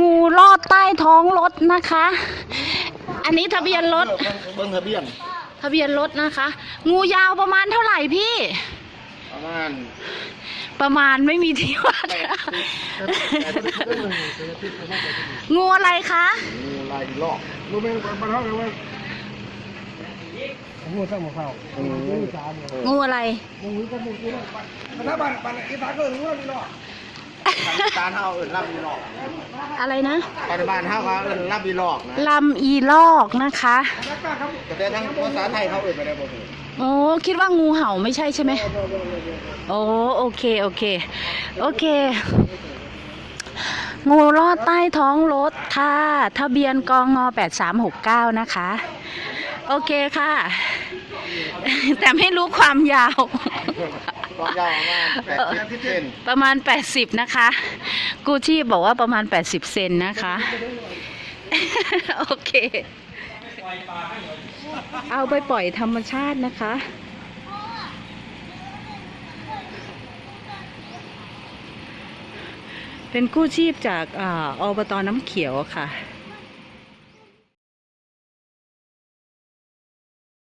งูลอดใต้ท้องรถนะคะ อันนี้ทะเบียนรถ เบิ้งทะเบียน ทะเบียนรถนะคะ งูยาวประมาณเท่าไหร่พี่ ประมาณ ประมาณไม่มีที่วัดแปดสิบแปดสิบเบิ้งงูอะไรคะงูลายลอกรู้ไหมมันเท่ากันว่างูสมุนไพรงูสามงูอะไรงูก็งูกินถ้าบ้านบ้านอีสานก็งูนี่เนาะทาง การเฮาเอิ้นลำอีหลอกอะไรนะปัจจุบันเฮาเขาเอิ้นลำอีหลอกนะลำอีลอกนะคะแต่ทางภาษาไทยเขาเอิ้นไปได้บ่ถูกโอ้คิดว่างูเห่าไม่ใช่ใช่ไหมโอ้โอเคโอเค โอเค งูลอดใต้ท้องรถค่ะ ทะเบียนกง8369 นะคะ โอเคค่ะ แต่ไม่รู้ความยาว ความยาวประมาณ80เซนประมาณ 80 นะคะ กูชีพบอกว่าประมาณ 80 เซนนะคะ โอเค เอาไปปล่อยธรรมชาตินะคะเป็นกู้ชีพจากอาอบตน้ำเขียวค่ะ